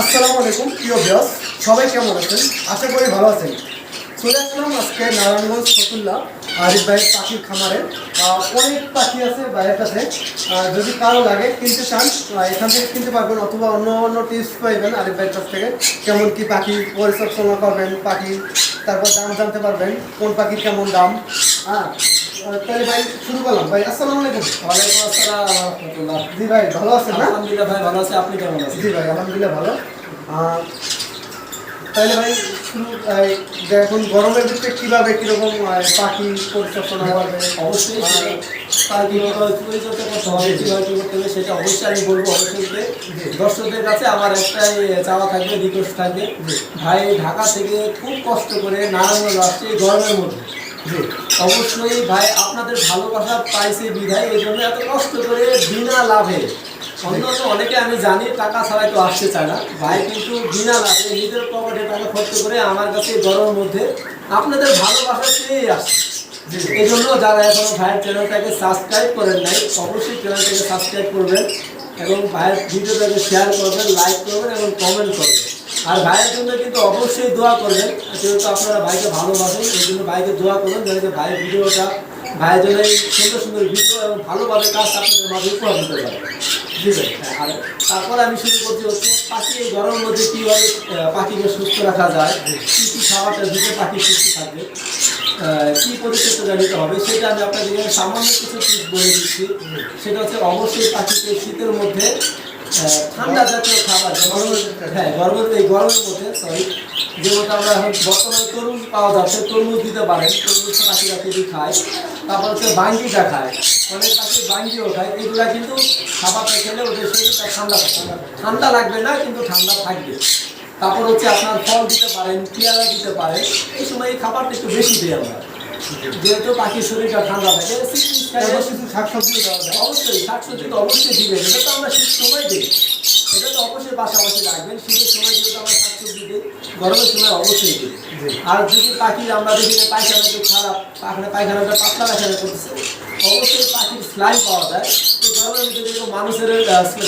আসসালামু আলাইকুম, প্রিয় বিয়স সবাই কেমন আছেন? আশা করি ভালো আছেন। চলে আসলাম আজকে নারায়ণগঞ্জ ফতুল্লা, আরিফ ভাইয়ের পাখির খামারে। অনেক পাখি আছে ভাইয়ের কাছে। যদি কারও লাগে, কিনতে চান এখান থেকে কিনতে পারবেন অথবা অন্য অন্য টিপস পাইবেন আরিফ ভাইয়ের কাছ থেকে। কেমন কি পাখি পরিচর্যা করবেন পাখি, তারপর দাম জানতে পারবেন, কোন পাখির কেমন দাম। হ্যাঁ তাহলে ভাই শুরু করলাম। ভাই আসসালামু আলাইকুম। ওয়ালাইকুম আসসালাম রহমতুল্লাহ। জি ভাই ভালো আছেন না? আলহামদুলিল্লাহ ভাই ভালো আছে। আপনি কেমন আছেন? জি ভাই আলহামদুলিল্লাহ ভালো। তাহলে ভাই শুরু এখন গরমের ভিতরে কীভাবে কীরকম পাখি পরিচর্যা করবে অবশ্যই তার পরিচর্যা করতে হবে কীভাবে করতে হবে সেটা অবশ্যই আমি বলব অবশ্যই। দর্শকদের কাছে আমার একটাই চাওয়া থাকবে রিকোয়েস্ট থাকবে। ভাই ঢাকা থেকে খুব কষ্ট করে নারায়ণগঞ্জ আসছে গরমের মধ্যে। অবশ্যই ভাই আপনাদের ভালোবাসা পাইছে বিধায় এই জন্য এত কষ্ট করে বিনা লাভে। অন্যান্য অনেকে আমি জানি টাকা ছাড়াই তো আসতে চায় না। ভাই কিন্তু বিনা লাভে নিজের পকেটে টাকা খরচ করে আমার কাছে গরমের মধ্যে আপনাদের ভালোবাসা পেয়েই আসছে। এই জন্য যারা এখন ভাইয়ের চ্যানেলটাকে সাবস্ক্রাইব করেন নাই অবশ্যই চ্যানেলটাকে সাবস্ক্রাইব করবেন এবং ভাইয়ের ভিডিওটাকে শেয়ার করবেন লাইক করবেন এবং কমেন্ট করবেন। আর ভাইয়ের জন্য কিন্তু অবশ্যই দোয়া করবেন। যেহেতু আপনারা ভাইকে ভালোবাসেন এই জন্য ভাইকে দোয়া করবেন যাতে ভাইয়ের ভিডিওটা ভাইয়ের জন্য সুন্দর সুন্দর ভিডিও এবং ভালোভাবে কাজ আপনাদের মাঝে উপহার দিতে পারে। হ্যাঁ, আর তারপরে আমি শুরু করছি হচ্ছে পাখি এই গরমের মধ্যে কীভাবে পাখিকে সুস্থ রাখা যায় কী কী খাবারটা দিতে পাখি সুস্থ থাকবে কী পরিচর্যা নিতে হবে সেটা আমি আপনাদের সামান্য কিছু বলে দিচ্ছি। সেটা হচ্ছে অবশ্যই পাখিকে শীতের মধ্যে ঠান্ডা জাতীয় খাবার হ্যাঁ গরমের এই গরমের মধ্যে সরি যেমন আমরা এখন বর্তমানে তরমুজ পাওয়া যাচ্ছে, তরমুজ দিতে পারেন, তরমুজ পাখিরা খুবই খায়। তারপর হচ্ছে বাঙ্গিটা খায়, অনেক পাখি বাঙ্গিও খায়, এগুলা কিন্তু খাবারটা খেলে ওদের শরীরটা ঠান্ডা ঠান্ডা লাগবে না, কিন্তু ঠান্ডা থাকবে। তারপর হচ্ছে আপনার ফল দিতে পারেন, পেয়ারা দিতে পারেন, এই সময় এই খাবারটা একটু বেশি দিই আমরা। যেহেতু পাখির শরীরটা ঠান্ডা থাকে কিছু শাকসবজি যায়। অবশ্যই শাকসবজি তো অবশ্যই দিবেন। এটা তো আমরা শীত সময় দিই। এটা তো অবশ্যই পাশাপাশি রাখবেন। শীতের সময় যেহেতু আমরা শাকসবজি দিই গরমের সময় অবশ্যই দিই। আর যদি পাখি আমরা দেখি যে পায়খানা একটু খারাপ পাখানা পায়খানাটা পাতলা পায়খানা করতেছে অবশ্যই পাখির স্লাইন পাওয়া যায়। এই গরমের ভিতরে মানুষের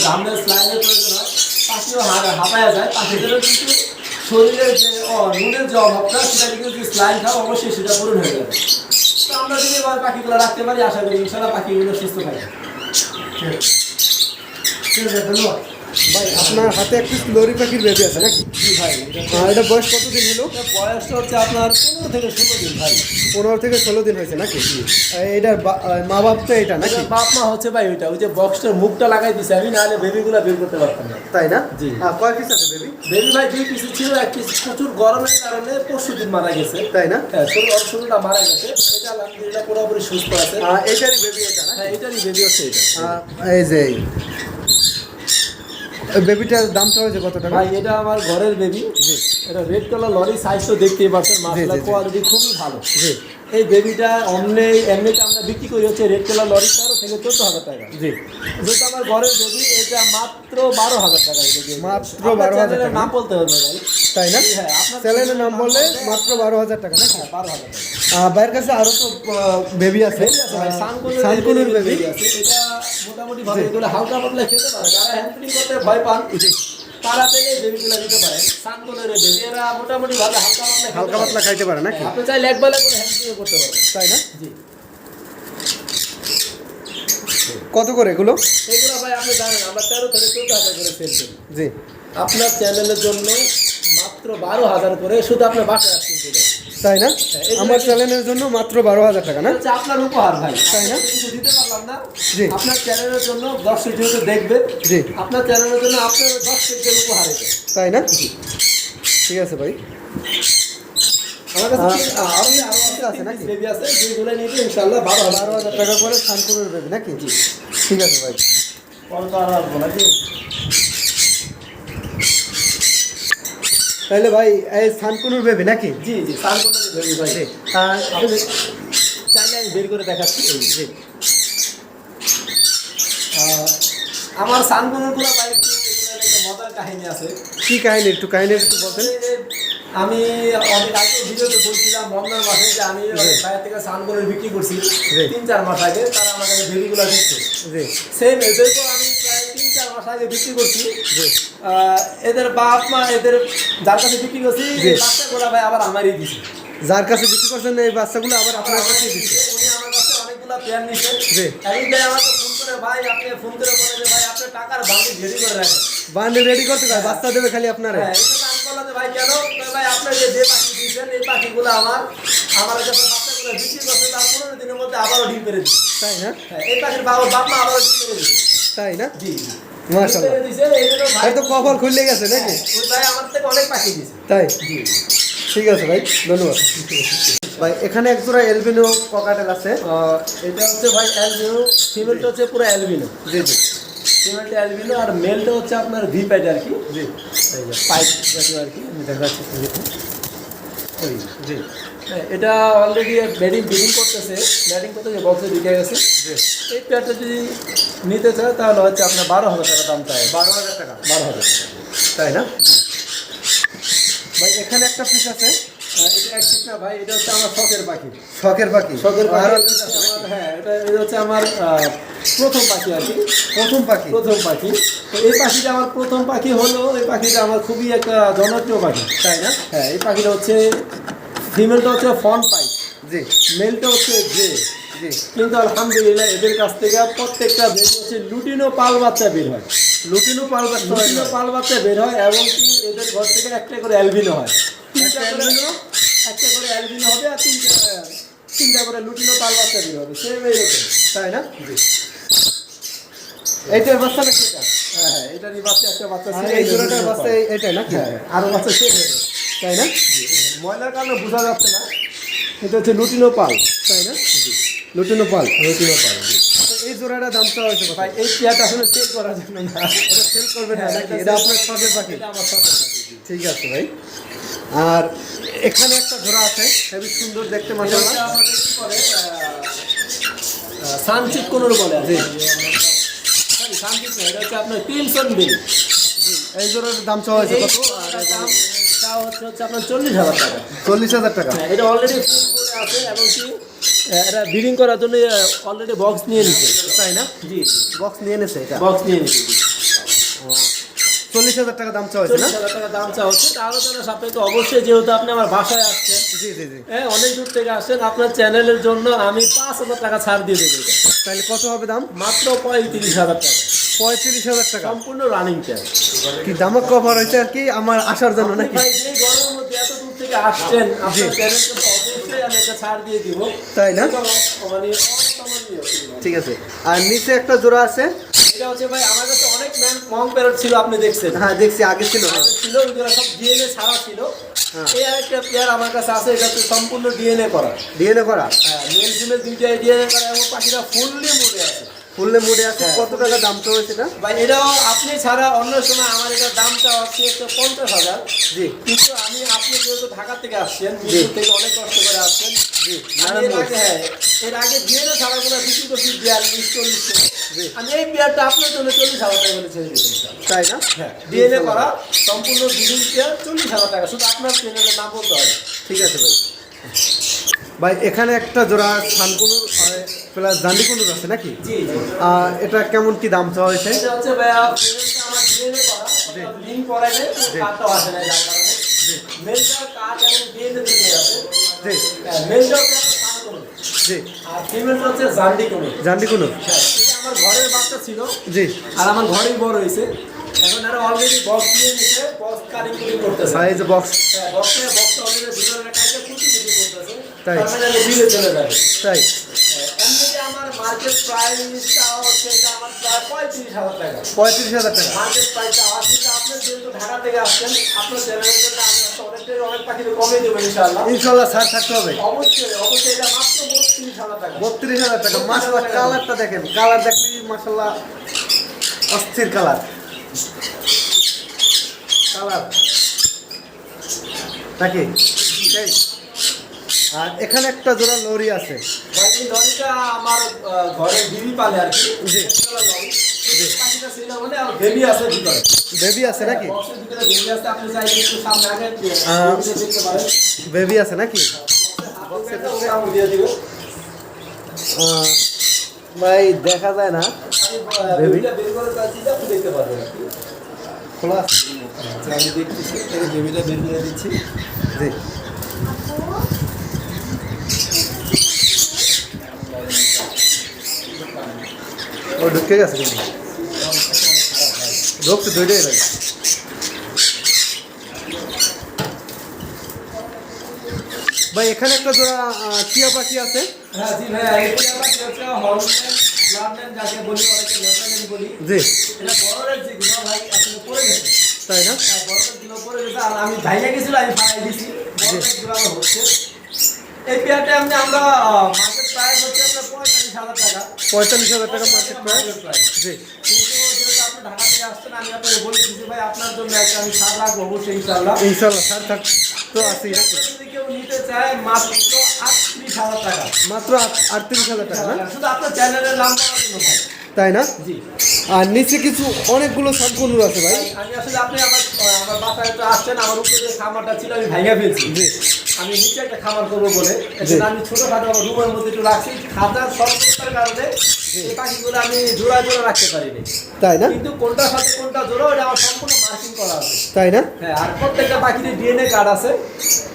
ঘামের স্লাইনের প্রয়োজন হয় পাখিও হাঁপায়া যায়। পাখিদেরও কিন্তু শরীরের যে নুনের যে অভাবটা সেটা কিন্তু যদি স্লাইন খাও অবশ্যই সেটা পূরণ হয়ে যাবে। তো আমরা যদি এবার পাখিগুলো রাখতে পারি, আশা করি ইনশাল্লাহ পাখিগুলো সুস্থ থাকে ঠিক আছে, ধন্যবাদ। ভাই আপনার হাতে একটি লরি পাখির বেবি আছে নাকি? ভাই এটা বয়স কতদিন হলো? বয়সটা হচ্ছে আপনার পনেরো থেকে ষোলো দিন ভাই। পনেরো থেকে ষোলো দিন হয়েছে নাকি? এটার মা বাপ তো এটা নাকি? বাপ মা হচ্ছে ভাই ওইটা ওই যে বক্সটার মুখটা লাগাই দিছে আমি নাহলে বেবিগুলো বের করতে পারতাম না। তাই না? জি। কয় পিস আছে বেবি বেবি ভাই দুই পিস ছিল এক পিস প্রচুর গরমের কারণে পরশু দিন মারা গেছে। তাই না? হ্যাঁ ষোলো ষোলোটা মারা গেছে। এটা আলহামদুলিল্লাহ পুরোপুরি সুস্থ আছে। আহ, এইটারই বেবি এটা না হ্যাঁ এটারই বেবি হচ্ছে এটা। এই যে বেবিটার দাম চাওয়া কত টাকা? ভাই এটা আমার ঘরের বেবি এটা রেড কালার লরি সাইজ তো দেখতেই পাচ্ছেন জি। কোয়ালিটি খুবই ভালো। জি। এই বেবিটা অন্য এমনিতে আমরা বিক্রি করি হচ্ছে রেড কালার লরি তেরো থেকে চোদ্দ হাজার টাকা। জি। যেটা আমার ঘরের বেবি এটা মাত্র বারো হাজার টাকা মাত্র বারো হাজার টাকা। নাম বলতে হবে ভাই। তাই না? হ্যাঁ আপনার চ্যানেলের নাম বললে মাত্র বারো হাজার টাকা না? হ্যাঁ বারো হাজার টাকা। ভাইয়ের কাছে আরও তো বেবি আছে। সানকুনের বেবি এটা মোটামুটি ভালো এগুলো হালকা পাতলা খেতে পারে। যারা হ্যান্ডলিং করতে ভয় পান তারা থেকে বেবিগুলো নিতে পারে সানকুনের বেবি এরা মোটামুটি হালকা পাতলা হালকা পাতলা খাইতে পারে নাকি? আপনি চাইলে করে হ্যান্ডলিং করতে তাই না? জি। কত করে এগুলো? এগুলো ভাই আপনি জানেন আমরা তেরো থেকে চোদ্দ হাজার করে সেল করি। জি। আপনার চ্যানেলের জন্য মাত্র বারো হাজার করে শুধু আপনার বাসায় আসছেন তাই না? এগুলো আমার চ্যানেলের জন্য মাত্র বারো হাজার টাকা না? আপনার উপহার ভাই। তাই না? দিতে পারলাম না। জি। আপনার চ্যানেলের জন্য দর্শক যেহেতু দেখবে। জি। আপনার চ্যানেলের জন্য আপনার দশ সেকেন্ড উপহার তাই না? ঠিক আছে ভাই। আমার কাছে আমি আরও আছে আছে নাকি? বেবি আছে যেগুলো নিতে ইনশাআল্লাহ বারো বারো হাজার হাজার টাকা করে খানপুরের বেবি নাকি? ঠিক আছে ভাই। পরে তো আর আসব নাকি? তাহলে ভাই এই সানকুনুর বেবি নাকি? জি জি সার কোনো বেবি ভাই। চাইলে আমি বের করে দেখাচ্ছি। আহ, আমার ভাই একটু এগুলোর একটা মজার কাহিনী আছে। কি কাহিনী? একটু কাহিনী একটু বলতেন। আমি অনেক আগে ভিডিওতে বলছিলাম রমজান মাসে যে আমি বাইরে থেকে সানগুলো বিক্রি করছি। জি। তিন চার মাস আগে তারা আমার কাছে বেবিগুলো দিচ্ছে। জি। সেম এদেরকেও আগে বিক্রি করছি। এদের বাপ মা এদের যার কাছে বিক্রি করছি। বাচ্চাগুলো ভাই আবার আমারই দিছে। যার কাছে বিক্রি করছেন এই বাচ্চাগুলো আবার আপনার কাছে দিচ্ছে উনি আমার কাছে অনেকগুলা নিছে। জি। ভাই আমাকে ফোন করে ভাই আপনি ফোন করে বলে যে ভাই টাকার বান্ডিল রেডি করে রাখেন। রেডি করতে বাচ্চা দেবে খালি আপনারে। হ্যাঁ এই আমি বললাম ভাই কেন? ভাই আপনি যে যে পাখি দিয়েছেন এই পাখিগুলো আমার আমার কাছে বাচ্চাগুলো বিক্রি করছে তার পনেরো দিনের মধ্যে আবারও ডিম পেরে দিচ্ছে। তাই না? হ্যাঁ এই পাখির বাবা বাপ মা আবারও ডিম পেরে দিচ্ছে। তাই না? জি। ভাই হয়তো কপাল খুললে গেছে নাকি? ভাই আমার থেকে অনেক পাখি দিছে তাই? জি। ঠিক আছে ভাই ধন্যবাদ। ভাই এখানে এক জোড়া এলবিনো ককাটেল আছে। এটা হচ্ছে ভাই অ্যালবিনো ফিমেলটা হচ্ছে পুরো অ্যালবিনো জি জি। ফিমেলটা অ্যালবিনো আর মেলটা হচ্ছে আপনার ভি প্যাড আর কি। জি। পাইপ আর কি দেখাচ্ছি। দেখুন। জি হ্যাঁ, এটা অলরেডি ব্যাটিং বিডিং করতেছে ব্যাটিং করতে যে বক্সে ঢুকে গেছে। এই পেয়ারটা যদি নিতে চায় তাহলে হচ্ছে আপনার বারো হাজার টাকা দাম চাই। বারো হাজার টাকা? বারো হাজার তাই না? ভাই এখানে একটা পিস আছে। না ভাই এটা হচ্ছে আমার শখের পাখি। শখের পাখি? শখের পাখি। হ্যাঁ এটা এটা হচ্ছে আমার প্রথম পাখি আর কি। প্রথম পাখি? প্রথম পাখি। তো এই পাখিটা আমার প্রথম পাখি হলো এই পাখিটা আমার খুবই একটা জনপ্রিয় পাখি। তাই না? হ্যাঁ এই পাখিটা হচ্ছে ফিমেলটা হচ্ছে ফন পাই। জি। মেলটা হচ্ছে গ্রে জি। কিন্তু আলহামদুলিল্লাহ এদের কাছ থেকে প্রত্যেকটা বের হচ্ছে লুটিনো পাল বাচ্চা বের হয়। লুটিনো পাল বাচ্চা লুটিনো পাল বাচ্চা বের হয় এবং কি এদের ঘর থেকে একটা করে অ্যালবিনো হয়। একটা করে একটা করে অ্যালবিনো হবে আর তিনটা তিনটা করে লুটিনো পাল বাচ্চা বের হবে। সেম এইরকম তাই না? এইটার বাচ্চা নাকি এটা হ্যাঁ হ্যাঁ এটারই বাচ্চা একটা বাচ্চা এই এটা জোড়াটার বাচ্চা। এই- এইটাই নাকি হ্যাঁ আরও বাচ্চা সেম তাই না? ময়লার কারণে বোঝা যাচ্ছে না। এটা হচ্ছে লুটিনো পাল। তাই না? লুটিনো পাল। লুটিনো পাল এই জোড়াটা দাম চাওয়া হয়েছে ভাই এই চেয়ারটা আসলে সেল করার জন্য না। এটা সেল করবেন না। হ্যাঁ, এটা আপনার শখের পাখি। আমার শখের পাখি, ঠিক আছে ভাই। আর এখানে একটা জোড়া আছে। হেবি সুন্দর দেখতে বলে, আহ, সানচিট কোনোর বলে সানচিট না, এটা হচ্ছে আপনার ক্রিমসন বিল। এই জোড়ার দাম চাওয়া হয়েছে কত? দাম তাও হচ্ছে হচ্ছে আপনার চল্লিশ হাজার টাকা। চল্লিশ হাজার টাকা। হ্যাঁ, এটা অলরেডি আছে এবং কি এটা ব্রিডিং করার জন্য অলরেডি বক্স নিয়ে নিছে তাই না? জি বক্স নিয়ে এটা। বক্স নিয়ে নিছে চল্লিশ হাজার টাকা দাম চাওয়া চল্লিশ হাজার টাকা দাম চা হচ্ছে তা সাপেক্ষে অবশ্যই যেহেতু আপনি আমার বাসায় আসছেন জি জি জি। হ্যাঁ অনেক দূর থেকে আসছেন আপনার চ্যানেলের জন্য আমি পাঁচ হাজার টাকা ছাড় দিয়ে দেবো তাহলে কত হবে দাম? মাত্র পঁয়ত্রিশ হাজার টাকা। পঁয়ত্রিশ হাজার টাকা। সম্পূর্ণ রানিং কি দামাক কভার হয়েছে আর কি? আমার আসার জন্য নাকি? গরমের মধ্যে এত দূর থেকে আসছেন আপনার তো অবশ্যই আমি একটা ছাড় দিয়ে দিব। তাই না? মানে ঠিক আছে। আর নিচে একটা জোড়া আছে। এটা হচ্ছে ভাই আমার কাছে অনেক ম্যান মং প্যারট ছিল আপনি দেখছেন। হ্যাঁ দেখছি আগে ছিল আগে ছিল ওইগুলো সব ডিএনএ ছাড়া ছিল। হ্যাঁ। এই একটা পেয়ার আমার কাছে আছে এটা হচ্ছে সম্পূর্ণ ডিএনএ করা। ডিএনএ করা? হ্যাঁ মেল ফিমেল দুইটাই ডিএনএ করা এবং পাখিটা ফুললি মরে আছে। ফুললে মুড়ে আছে কত টাকা দাম চাওয়া এটা ভাই এটাও আপনি ছাড়া অন্য সময় আমার এটার দামটা হচ্ছে একশো পঞ্চাশ হাজার। জি। কিন্তু আমি আপনি যেহেতু ঢাকা থেকে আসছেন থেকে অনেক কষ্ট করে আসছেন জি হ্যাঁ এর আগে ডিএনএ ছাড়াগুলো বিক্রি করছি বিয়াল্লিশ চল্লিশ আমি এই বিয়ারটা আপনার জন্য চল্লিশ হাজার টাকা করে ছেড়ে তাই না? হ্যাঁ ডিএনএ করা সম্পূর্ণ বিডিং পেয়ার চল্লিশ হাজার টাকা শুধু আপনার চ্যানেলের নাম বলতে হবে ঠিক আছে ভাই। ভাই এখানে একটা জোড়া সানকুনুর প্লাস জান্ডিকুনুর আছে নাকি? এটা কেমন কি দাম চাওয়া হয়েছে? জান্ডিকুনুর। হ্যাঁ, আমার ঘরের বাচ্চা ছিল। জি। আর আমার ঘরেই বড় হয়েছে। এখন অলরেডি বক্স দিয়ে নিছে বক্স কারিং করতেছে। এই যে বক্স বক্সে বক্সটা অলরেডি ভিতরে তাই। বিলে চলে যাবে। তাই। এমনিতে আমার মার্কেট প্রাইসটা হচ্ছে আমার প্রায় পঁয়ত্রিশ হাজার টাকা। পঁয়ত্রিশ হাজার টাকা। মার্কেট প্রাইসটা আর কিন্তু আপনার যেহেতু ঢাকা থেকে আসছেন আপনার চ্যানেলের জন্য আমি অনেকটাই অনেক পাখিতে কমে দেবো ইনশাআল্লাহ। ইনশাল্লাহ ছাড় থাকতে হবে। অবশ্যই অবশ্যই এটা মাত্র বত্রিশ হাজার টাকা। বত্রিশ হাজার টাকা। মাসাল্লাহ কালারটা দেখেন। কালার দেখলি মাসাল্লাহ অস্থির কালার কালার নাকি? সেই। আর এখানে একটা জোড়া লরি আছে। লরিটা আমার ঘরে বিবি পালে আর কি। জি। আমার বেবি আছে নাকি? বেবি আছে নাকি? ভাই দেখা যায় না। খোলা আচ্ছা, আমি দেখতেছি বেবিটা বের করে দিচ্ছি। জি। ও ঢুকে গেছে কিন্তু। ঢুকছে দুইটাই ভাই। ভাই এখানে একটা জোড়া টিয়া পাখি আছে। জি তাই না? হ্যাঁ বড়রেরগুলো পড়ে আমি ভাইয়া গেছিল আমি ফালাই দিছি বড়রেরগুলো আমার হচ্ছে এই পেয়ারটা আমরা মার্কেট প্রাইস হচ্ছে আপনার পঁয়তাল্লিশ হাজার টাকা। পঁয়তাল্লিশ হাজার টাকা মার্কেট প্রাইস জি। ঢাকা থেকে আসছেন আমি আপনাকে বলে দিচ্ছি ভাই আপনার জন্য একটা আমি সার রাখব অবশ্যই ইনশাল্লাহ ইনশাল্লাহ স্যার থাক। তো নাকি যদি কেউ নিতে চায় মাত্র আটত্রিশ হাজার টাকা। মাত্র আট- আটত্রিশ হাজার টাকা শুধু আপনার চ্যানেলের নাম করার জন্য ভাই। তাই না? জি। আর নিচে কিছু অনেকগুলো সবগুলো আছে ভাই। আমি আসলে আপনি আমার আমার বাসায় তো আসছেন আমার উপরে যে খামারটা ছিল আমি ভাইয়া ফেলছি। জি। আমি নিচে একটা খামার করব বলে। আমি ছোটখাটো আমার রুমের মধ্যে একটু রাখছি খাতার স্বল্পতার কারণে এই পাখিগুলো আমি জোড়া জোড়া রাখতে পারিনি। তাই না? কিন্তু সাথে কোনটা জোড়া ওটা আমার সম্পূর্ণ মার্কিং করা আছে। তাই না? হ্যাঁ আর প্রত্যেকটা পাখির ডিএনএ কার্ড আছে।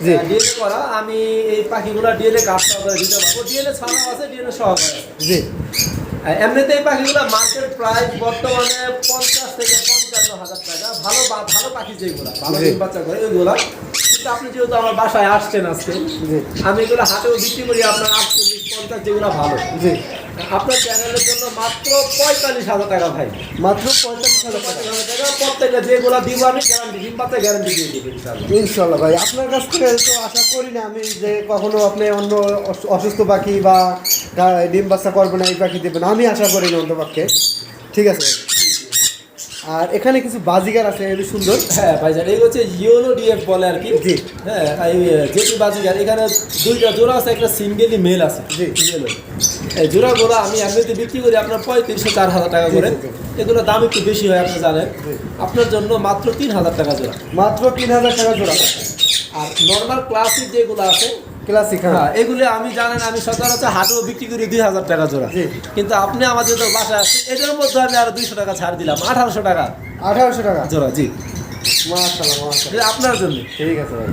জি। ডিএনএ করা আমি এই পাখিগুলো ডিএনএ কার্ড সহকারে দিতে পারব। ডিএনএ ছাড়াও আছে ডিএনএ সহকারে জি। আর এমনিতে এই পাখিগুলো মার্কেট প্রাইস বর্তমানে পঞ্চাশ থেকে পঞ্চান্ন হাজার টাকা ভালো বা- ভালো পাখি যেগুলো ভালো। বাচ্চা করে ওইগুলো আপনি যেহেতু আমার বাসায় আসছেন আজকে আমি এগুলো হাটেও বিক্রি করি আপনার আটচল্লিশ পঞ্চাশ যেগুলো ভালো। জি। আপনার চ্যানেলের জন্য মাত্র পঁয়তাল্লিশ হাজার টাকা ভাই। মাত্র পঁয়তাল্লিশ হাজার টাকা। প্রত্যেকটা যেগুলো দিব আমি গ্যারান্টি ডিম বাচ্চা গ্যারান্টি দিয়ে দেবো ইনশাল্লাহ ভাই আপনার কাছ থেকে তো আশা করি না আমি যে কখনো আপনি অন্য অসুস্থ পাখি বা ডিম বাচ্চা করবে না এই পাখি দেবেন আমি আশা করি না অন্তপক্ষে। ঠিক আছে। আর এখানে কিছু বাজিগার আছে খুবই সুন্দর। হ্যাঁ ভাইজান এই হচ্ছে ইয়োনো ডিএফ বলে আর কি। জি। হ্যাঁ যেটি বাজিগার এখানে দুইটা জোড়া আছে একটা সিঙ্গেলি মেল আছে। জি। ইয়েলো এই জোড়া গোড়া আমি এমনিতে বিক্রি করি আপনার পঁয়ত্রিশশো চার হাজার টাকা করে। এগুলো দাম একটু বেশি হয় আপনি জানেন। আপনার জন্য মাত্র তিন হাজার টাকা জোড়া। মাত্র তিন হাজার টাকা জোড়া। আর নর্মাল ক্লাসিক যেগুলো আছে ক্লাসিক হ্যাঁ। হ্যাঁ এগুলো আমি জানেন আমি সচরাচর হাটেও বিক্রি করি দুই হাজার টাকা জোড়া। কিন্তু আপনি আমাদের তো বাসায় আসছেন এটার মধ্যে আমি আরও দুইশো টাকা ছাড় দিলাম আঠারোশো টাকা। আঠারোশো টাকা? জোড়া জি। মাশাল্লাহ মাশাল্লাহ আপনার জন্য। ঠিক আছে ভাই।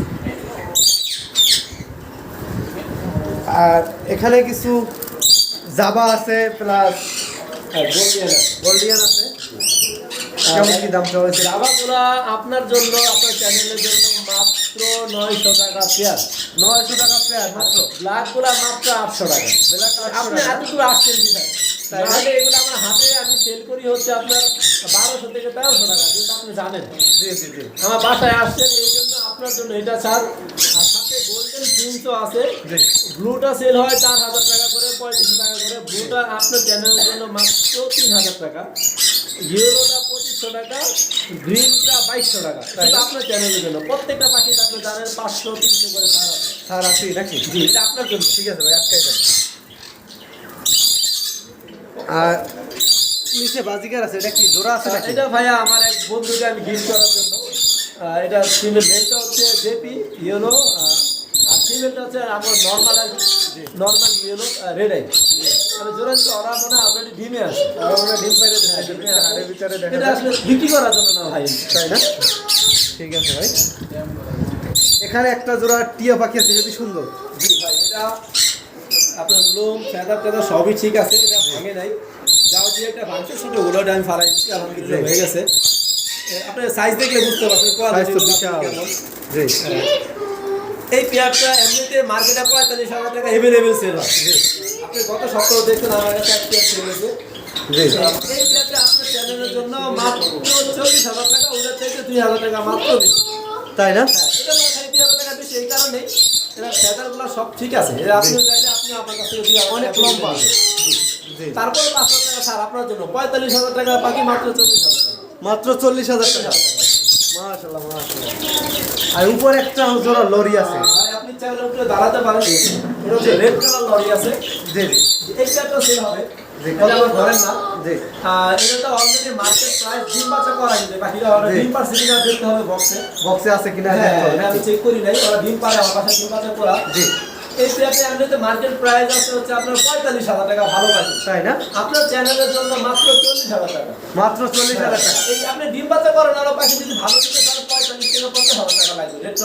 আর এখানে কিছু জাবা আছে প্লাস বলবেন গোল্ডিয়ান আছে। কি দাম হয়েছে জামাগুলা আপনার জন্য আপনার চ্যানেলের জন্য মাত্র নয়শো টাকা পেয়ার নয়শো টাকা পেয়ার মাত্র। ব্ল্যাকগুলা মাত্র আটশো টাকা। 800 আপনি টাকা। এত দূর আসছেন তাই তাহলে এগুলো আমার হাতে আমি সেল করি হচ্ছে আপনার বারোশো থেকে তেরোশো টাকা যেটা আপনি জানেন। জি জি জি। আমার বাসায় আসছেন এই জন্য আপনার জন্য এটা ছাড়। আর সাথে গোল্ডেন প্রিন্টও আছে। ব্লুটা সেল হয় চার হাজার টাকা করে পঁয়ত্রিশ টাকা করে। ব্লুটা আপনার চ্যানেলের জন্য মাত্র তিন হাজার টাকা। ইউরোটা পঁচিশশো টাকা গ্রিনটা বাইশশো টাকা। এটা আপনার চ্যানেলের জন্য প্রত্যেকটা পাখিতে আপনি জানেন পাঁচশো তিনশো করে তার আছে। নাকি? জি এটা আপনার জন্য। ঠিক আছে ভাই আটকাই দেন। আর নিচে বাজিকার আছে এটা কি জোড়া আছে এটা ভাইয়া আমার এক বন্ধুকে আমি গিফট করার জন্য। এটা ফিমেল মেলটা হচ্ছে জেপি ইয়েলো আর ফিমেলটা হচ্ছে আমার নর্মাল আর নর্মাল ইয়েলো রেড আই ওরা মনে অলরেডি ডিমে আছে। ডিম পাইরে হ্যাঁ, ডিমে আছে। হাড়ের ভিতরে দেখা এটা যায়। আসলে বিক্রি করার জন্য না ভাই তাই না? ঠিক আছে ভাই। এখানে একটা জোড়া টিয়া পাখি আছে যদি সুন্দর। জি ভাই এটা আপনার লোম ফেদার টেদার সবই ঠিক আছে এটা ভাঙে নাই। যাও দিয়ে একটা ভাঙছে ফালাই দিচ্ছি আলহামদুলিল্লাহ হয়ে গেছে। আপনার সাইজ দেখলে বুঝতে পারছেন সাইজ তো quality বিশাল। জি। এই পেয়ারটা এমনিতে মার্কেটে পঁয়তাল্লিশ হাজার টাকা এভেলেবেল সেল হয়। আপনি গত সপ্তাহ দেখছেন আমার কাছে এক পেয়ার সেল এই পেয়ারটা আপনার চ্যানেলের জন্য মাত্র চল্লিশ হাজার টাকা থেকে দুই হাজার টাকা মাত্র বেশি। তাই না? হ্যাঁ, এটা আমার দুই হাজার টাকা বেশি এই ফেদারগুলো সব ঠিক আছে। আপনি চাইলে আপনি কাছ অনেক। জি তারপরে পাঁচ হাজার টাকা আপনার জন্য পঁয়তাল্লিশ হাজার টাকা বাকি মাত্র চল্লিশ হাজার টাকা। মাত্র চল্লিশ হাজার টাকা। মাশাল্লাহ মাশাল্লাহ আর উপরে একটা জোড়া লরি আছে। ভাই আপনি চাইলে উপরে দাঁড়াতে পারেন। এটা হচ্ছে রেড কালার লরি আছে। জি। এই সেল হবে। এটা আমার না। জি। আর এটা তো অলরেডি মার্কেট প্রাইস ডিম বাচ্চা করা হয়েছে বাকিটা ওরা। ডিম পার সিলিন্ডার দেখতে হবে বক্সে বক্সে আছে কিনা আমি চেক করি নাই। ওরা ডিম পারে আমার বাসায় ডিম বাচ্চা করা জি। এই পেয়ারটা এমনিতে মার্কেট প্রাইস আছে হচ্ছে আপনার পঁয়তাল্লিশ হাজার টাকা ভালো পাখি তাই না? আপনার চ্যানেলের জন্য মাত্র চল্লিশ হাজার টাকা। মাত্র চল্লিশ হাজার টাকা। এই আপনি ডিম বাচ্চা করেন আরও পাখি যদি ভালো দিতে চান পঁয়তাল্লিশ থেকে পঞ্চাশ হাজার টাকা লাগবে। রেট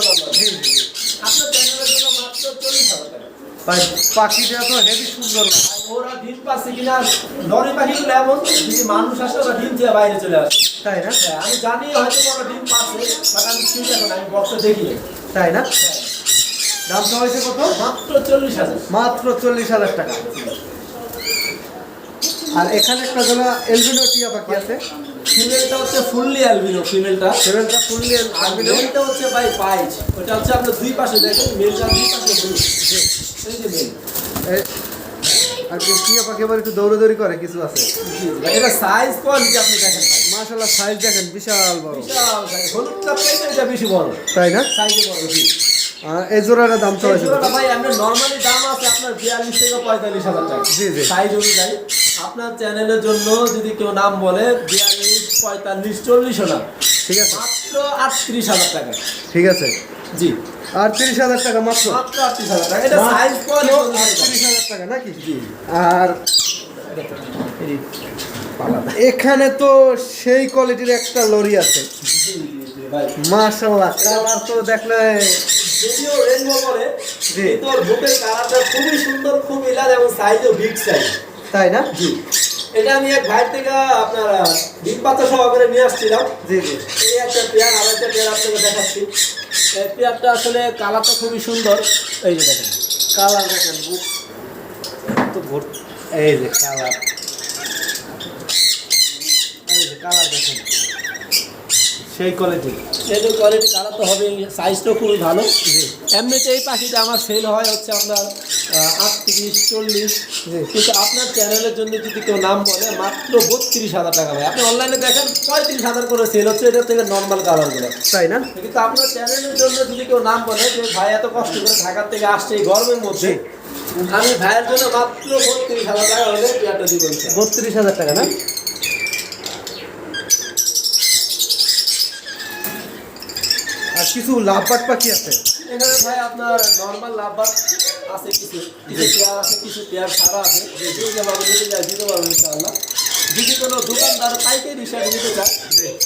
আপনার চ্যানেলের জন্য মাত্র চল্লিশ হাজার টাকা। পাখিটা তো হেভি সুন্দর। ওরা ডিম পাচ্ছে কিনা নরে পাখিগুলো এমন যদি মানুষ আসে ওরা ডিম থেকে বাইরে চলে আসে। তাই না? হ্যাঁ, আমি জানি হয়তো ওরা ডিম পাচ্ছে বাট আমি ঠিক এখন আমি বক্সে দেখি তাই না? দামটা হয়েছে কত? মাত্র চল্লিশ হাজার। মাত্র চল্লিশ হাজার টাকা। আর এখানে একটা জোড়া এলবিনো টিয়া পাখি আছে। ফিমেলটা হচ্ছে ফুললি অ্যালবিনো ফিমেলটা সেভেনটা ফুললি আর এলবিনো মেলটা হচ্ছে ভাই পাইচ। ওটা হচ্ছে আপনার দুই পাশে দেখেন মেলটা দুই পাশে ব্লু আর টিয়া পাখি আবার একটু দৌড়াদৌড়ি করে কিছু আছে? এটা সাইজ কোয়ালিটি আপনি দেখেন ভাই। সাইজ দেখেন বিশাল বড়। বিশাল। হলুদটা চাইতে এটা বেশি বড়। তাই না? সাইজে বড় আর এই দাম তো এই ভাই আপনার নরমালি দাম আছে আপনার বিয়াল্লিশ থেকে পঁয়তাল্লিশ হাজার টাকা। জি, জি। সাইজ অনুযায়ী। আপনার চ্যানেলের জন্য যদি কেউ নাম বলে বিয়াল্লিশ পঁয়তাল্লিশ চল্লিশও না ঠিক আছে। মাত্র আটত্রিশ হাজার টাকা। ঠিক আছে। জি। আর তিরিশ হাজার টাকা মাত্র? আটত্রিশ হাজার টাকা। এটা সাইজ হাজার টাকা নাকি? আর এখানে তো সেই কোয়ালিটির একটা লরি আছে। জি, কালার তো দেখলে যদিও রেনবো জি। বুকের কালারটা খুবই সুন্দর খুব ইলাজ এবং সাইজও বিগ সাইজ তাই না? জি। এটা আমি এক ভাই থেকে আপনার ডিম পাতা সহকারে নিয়ে আসছিলাম। জি জি। এই একটা পেয়ার আর একটা পেয়ার আপনাকে দেখাচ্ছি। এই পেয়ারটা আসলে কালারটা খুবই সুন্দর। এই যে দেখেন কালার দেখেন বুক। তো ভোট এই যে কালার। এই যে কালার দেখেন। সেই কোয়ালিটি এই যে কোয়ালিটি কালার তো হবে সাইজটাও খুবই ভালো। এমনিতে এই পাখিটা আমার সেল হয় হচ্ছে আপনার আটত্রিশ চল্লিশ। কিন্তু আপনার চ্যানেলের জন্য যদি কেউ নাম বলে মাত্র বত্রিশ হাজার টাকা ভাই। আপনি অনলাইনে দেখেন পঁয়ত্রিশ হাজার করে সেল হচ্ছে এটা থেকে নর্মাল কালারগুলো তাই না? কিন্তু আপনার চ্যানেলের জন্য যদি কেউ নাম বলে যে ভাই এত কষ্ট করে ঢাকার থেকে আসছে এই গরমের মধ্যে আমি ভাইয়ের জন্য মাত্র বত্রিশ হাজার টাকা হলে পেয়ারটা দিব বত্রিশ হাজার টাকা না? আর কিছু লাভবাট পাখি আছে? এখানে ভাই আপনার নর্মাল লাভবাদ আছে কিছু কিছু পেয়ার আছে কিছু পেয়ার সারা আছে পারব নিতে চাই দিতে পারব ইনশাআল্লাহ যদি কোনো দোকানদার পাইকারি হিসাবে নিতে চায়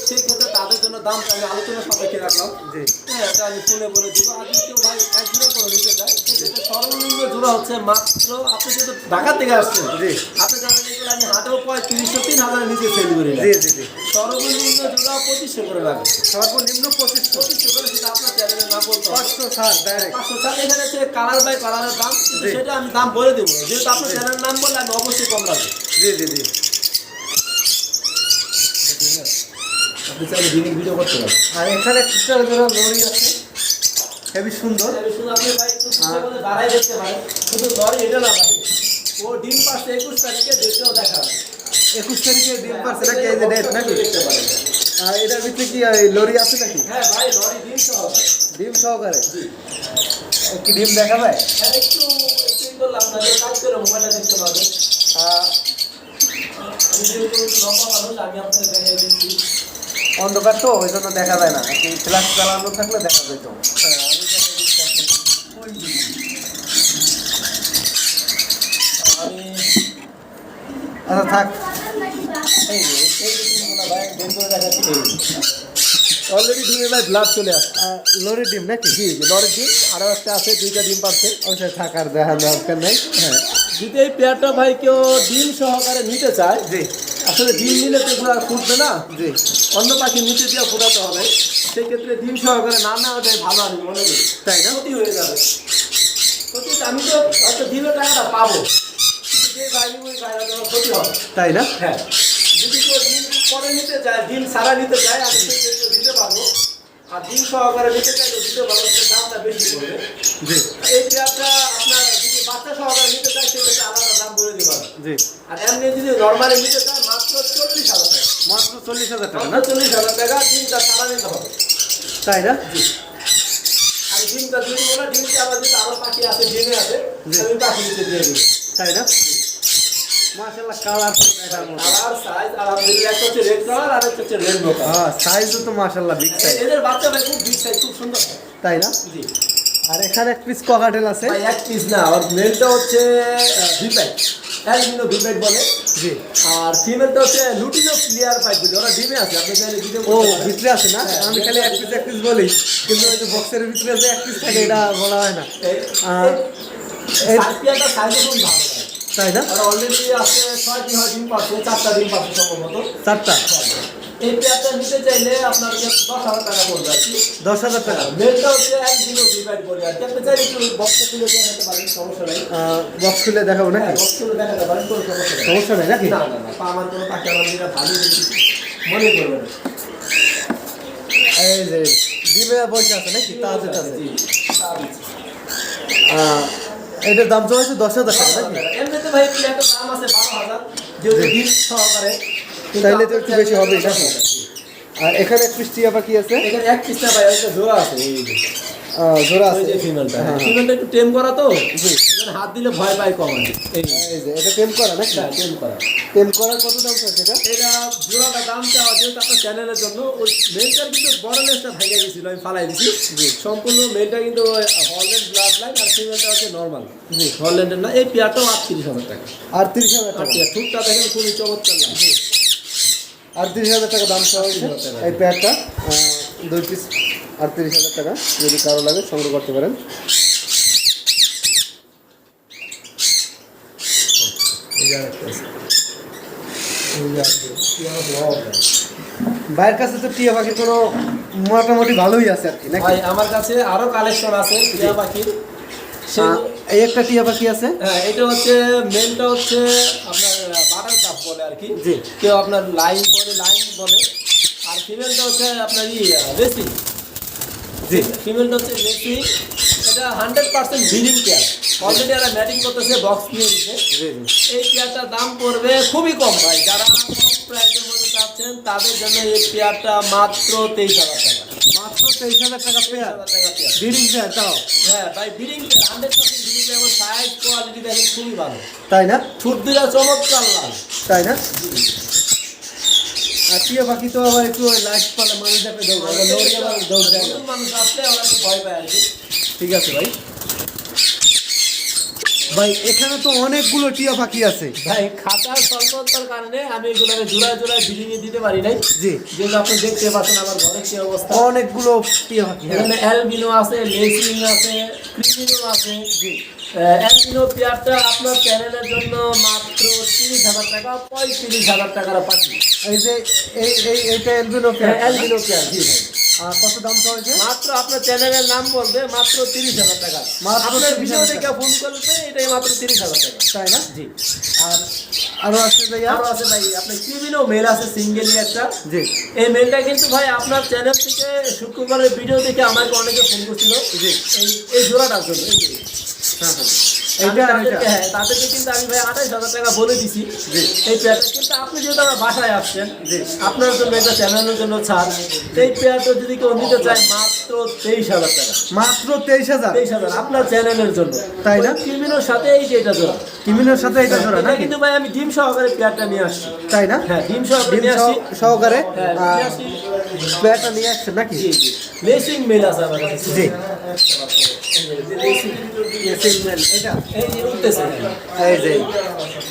সেক্ষেত্রে তাদের জন্য দামটা আমি আলোচনা সাপেক্ষে রাখলাম। হ্যাঁ এটা আমি ফোনে বলে দিব। আর যদি কেউ ভাই এক জোড়া করে নিতে চায় সেক্ষেত্রে সর্বনিম্ন জোড়া হচ্ছে মাত্র আপনি যেহেতু ঢাকা থেকে আসছেন জি। আপনি জানেন এগুলো আমি হাটেও পঁয়ত্রিশশো তিন হাজারের নিচে সেল করি জি জি জি। সর্বনিম্ন জোড়া পঁচিশশো করে লাগবে সর্বনিম্ন পঁচিশ পঁচিশশো করে সেটা আপনার চ্যানেলে না বলতে। পাঁচশো ডাইরেক্ট পাঁচশো চার এখানে হচ্ছে কালার বাই কালারের দাম সেটা আমি দাম বলে দেবো। যেহেতু আপনার চ্যানেলের নাম বললে আমি অবশ্যই কম রাখব। জি জি জি আপনি চাইলে দিনের ভিডিও করতে পারেন আর এখানে একটা জোড়া লরি আছে। হেবি সুন্দর। ভাই দেখতে পারেন। শুধু লরি এটা না ভাই। ও ডিম পাশে একুশ তারিখে ডেটটাও দেখা। একুশ তারিখে ডিম পারছে নাকি? এই যে ডেট নাকি? দেখতে পারেন। আর এটার ভিতরে কি লরি আছে নাকি? হ্যাঁ ভাই লরি ডিম সহ ডিম সহকারে? কি ডিম দেখা যায়? হ্যাঁ একটু একটু ই আপনাদের কাজ করে মোবাইলটা দেখতে আহ, আমি যেহেতু লম্বা মানুষ আমি আপনাদের দেখিয়ে দিচ্ছি। অন্ধকার তো ওই জন্য দেখা যায় না। ফ্ল্যাশ চালানো থাকলে দেখা যেত আচ্ছা থাক। অলরেডি ডিমে ভাই ব্লাড চলে লরির ডিম নাকি? জি জি লরির ডিম। আরও একটা আছে দুইটা ডিম পাচ্ছে। ওইটা থাকার দরকার নেই। হ্যাঁ। যদি এই পেয়ারটা ভাই কেউ ডিম সহকারে নিতে চায় জি। আসলে ডিম নিলে তো ফুটবে না। জি। অন্য পাখি নিচে দিয়ে ফোটাতে হবে। সেক্ষেত্রে ডিম সহকারে না নেওয়াটাই ভালো আমি মনে করি তাই না? ক্ষতি হয়ে যাবে। ক্ষতি আমি তো হয়তো দিলে টাকাটা পাবো। যে ভাই ওই তোমার ক্ষতি হবে। তাই না? হ্যাঁ। যদি কেউ ডিম পরে নিতে চায় দিন সারা নিতে চায় আমি সেক্ষেত্রে দিতে পারব। আর ডিম সহকারে নিতে চাইলে দিতে পারব কিন্তু দামটা বেশি পড়বে। জি। এই পেঁয়াজটা আপনার যদি বাচ্চা সহকারে নিতে চায় সেক্ষেত্রে আলাদা দাম বলে দিতে জি। আর এমনি যদি নর্মালি নিতে চায় মাত্র চল্লিশ হাজার টাকা মাত্র চল্লিশ হাজার টাকা। না চল্লিশ হাজার টাকা ডিমটা সারা নিতে হবে। তাই না? আমি ডিমটা দিয়ে দিব না ডিমটা আরও পাখি আছে ডিমে আছে জি। আমি পাখি নিতে দিয়ে দিব। তাই না? মাশাল্লাহ কালার আর সাইজ আলহামদুলিল্লাহ একটা হচ্ছে রেড কালার আর একটা হচ্ছে রেড কালার হ্যাঁ সাইজও তো মাশাল্লাহ বিগ সাইজ এদের বাচ্চা ভাই খুব বিগ সাইজ খুব সুন্দর। তাই না? জি। আর এখানে এক পিস ককাটেল আছে। এক পিস না আর মেলটা হচ্ছে ভিপ্যাক অ্যালবিনো ভিপ্যাক বলে। জি। আর ফিমেলটা হচ্ছে লুটিনো ক্লিয়ার পাইপ বলে ওরা ডিমে আছে আপনি চাইলে ভিডিও ও ভিতরে আছে না? আমি খালি এক পিস এক পিস বলি কিন্তু ওই যে বক্সের ভিতরে যে এক পিস থাকে এটা বলা হয় না। আর এই- সাইপিয়াটা সাইজে খুব ভালো। তাই না আর অলরেডি আছে ছয়টি হয় ডিম পাচ্ছে চারটা ডিম পাচ্ছে সম্ভবত। চারটা? এই পেয়ারটা নিতে চাইলে আপনার কাছে দশ হাজার টাকা পড়বে আর কি। দশ হাজার টাকা। মেলটা হচ্ছে এক কিলো ডিভাইড করে আর কি। আপনি চাইলে একটু বক্সে তুলে দেখাতে পারেন সমস্যা নাই। বক্স খুলে দেখাবো নাকি? বক্স তুলে দেখাতে পারেন কোনো সমস্যা নেই। সমস্যা নেই নাকি? না না না পা আমার কোনো পাখি আমার যেটা ভালো মনে করবে এই যে ডিমে বসে আছে নাকি? তা আছে তা আছে। জি, তা দিচ্ছি। আহ, এটার দাম চলেছে দশ হাজার টাকা নাকি? এমনিতে ভাই প্লেয়ারটার দাম আছে বারো হাজার। যেহেতু ডিম সহকারে তাইলে তো একটু বেশি নাকি? আর এখানে এক পিস টিয়া পাখি আছে। এখানে এক পিসটা ভাই একটা জোড়া আছে। জোড়া আছে যে ফিমেলটা হ্যাঁ। ফিমেলটা একটু টেম করা তো? হাত দিলে ভয় পায় কম। এই যে, এটা টেম করা নাকি? হ্যাঁ, টেম করা। টেম করার কত দাম এটা এটা জোড়াটা দাম চাওয়া যেহেতু আপনার চ্যানেলের জন্য ওই মেলটার কিন্তু বড় লেসটা ভেঙে গেছিল আমি ফালাই দিছি। সম্পূর্ণ মেলটা কিন্তু হলল্যান্ড ব্লাড লাইন আর ফিমেলটা হচ্ছে নর্মাল হলল্যান্ডের না এই পেয়ারটাও আটত্রিশ হাজার টাকা। আর তিরিশ হাজার টাকা। ঠুকটা দেখেন খুবই চমৎকার লাগে আর তিরিশ হাজার টাকা দাম চাওয়া হয়েছে 38,000 টাকা। এই প্যাডটা দুই পিস আর তিরিশ হাজার টাকা যদি কারও লাগে সংগ্রহ করতে পারেন। ভাইয়ের কাছে তো টিয়া পাখির কোনো মোটামুটি ভালোই আছে আর কি ভাই আমার কাছে আরও কালেকশন আছে টিয়া পাখির এই একটা টিয়া পাখি আছে? হ্যাঁ এটা হচ্ছে মেনটা হচ্ছে আপনার বাটার কাপ বলে আর কি। জি। কেউ আপনার লাইন বলে লাইন বলে। আর ফিমেলটা হচ্ছে আপনার ই রেসিং। জি। ফিমেলটা হচ্ছে রেসিং। এটা hundred percent breeding pair already এরা ম্যাটিং করতেছে বক্স নিয়ে নিচ্ছে এই পেয়ারটার দাম পড়বে খুবই কম ভাই। যারা কম প্রাইসের মধ্যে চাচ্ছেন তাদের জন্য এই পেয়ারটা মাত্র তেইশ হাজার টাকা। মাত্র তেইশ হাজার টাকা পেয়ার ব্রিডিং পেয়ার তাও? হ্যাঁ ভাই breeding pair hundred percent breeding pair size quality দেখেন খুবই ভালো। তাই না? ঠুট চমৎকার লাল। তাই না? আর টিয়া পাখি তো আবার একটু লাইট পালে মানুষ যাবে দৌড় আবার দৌড় দেয় মানুষ আসলে ওরা একটু ভয় পায় আর কি। ঠিক আছে ভাই। ভাই এখানে তো অনেকগুলো টিয়া পাখি আছে। ভাই খাতার স্বল্পতার কারণে আমি এগুলোকে জোড়ায় জোড়ায় বিল্ডিং এ দিতে পারি নাই। জি। যেহেতু আপনি দেখতে পাচ্ছেন আমার ঘরের কি অবস্থা। অনেকগুলো টিয়া পাখি হ্যাঁ। এখানে অ্যালবিনো আছে লেসিং আছে ক্রিমিনো আছে। জি। অ্যালবিনো পেয়ারটা আপনার চ্যানেলের জন্য মাত্র তিরিশ হাজার টাকা পঁয়ত্রিশ হাজার টাকার পাচ্ছি এই যে এই এই এইটা এলবিনো পেয়ার। অ্যালবিনো পেয়ার জি ভাই। কত দাম চলছে মাত্র আপনার চ্যানেলের নাম বলবে মাত্র তিরিশ হাজার টাকা। আপনার ভিডিও। দেখে ফোন করবে এটাই মাত্র তিরিশ হাজার টাকা। তাই না? জি। আর আরও আছে ভাইয়া? আরও আছে ভাই আপনার মেল আছে সিঙ্গেলি একটা। জি। এই মেলটা কিন্তু ভাই আপনার চ্যানেল থেকে শুক্রবারের ভিডিও দেখে আমাকে অনেকে ফোন করছিল। জি। এই এই জোড়াটার জন্য। হ্যাঁ হ্যাঁ। তাদেরকে- হ্যাঁ তাদেরকে কিন্তু আমি ভাই আঠাইশ হাজার টাকা বলে দিছি। এই পেয়ারটা কিন্তু আপনি যেহেতু আমার বাসায় আসছেন আপনার জন্য এটা চ্যানেলের জন্য ছাড়। এই পেয়ারটা যদি কেউ নিতে চায় মাত্র তেইশ হাজার টাকা। মাত্র তেইশ হাজার? তেইশ হাজার আপনার চ্যানেলের জন্য। তাই না? ক্রিমিনোর সাথে এই যে এটা জোড়া। কিমিনের সাথে এটা জোড়া নাকি? কিন্তু ভাই আমি ডিম সহকারে পেয়ারটা নিয়ে আসছি। তাই না? হ্যাঁ ডিম সহকারে নিয়ে আসছি। সহকারে? হ্যাঁ নিয়ে নিয়ে আসছেন নাকি লেসিং মেল আছে আমার কাছে। জি। লেসিং এটা। এই যে উঠতেছে। এই যে।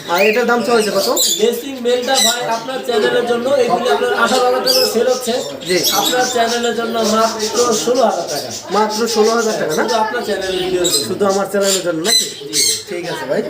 আর এটার দাম চলছে কত? লেসিং মেলটা ভাই আপনার চ্যানেলের জন্য আপনার আঠারো হাজার টাকা সেল হচ্ছে। জি। আপনার চ্যানেলের জন্য মাত্র ষোলো হাজার টাকা। মাত্র ষোলো হাজার টাকা না? আপনার চ্যানেলের শুধু আমার চ্যানেলের জন্য নাকি? ঠিক আছে ভাই।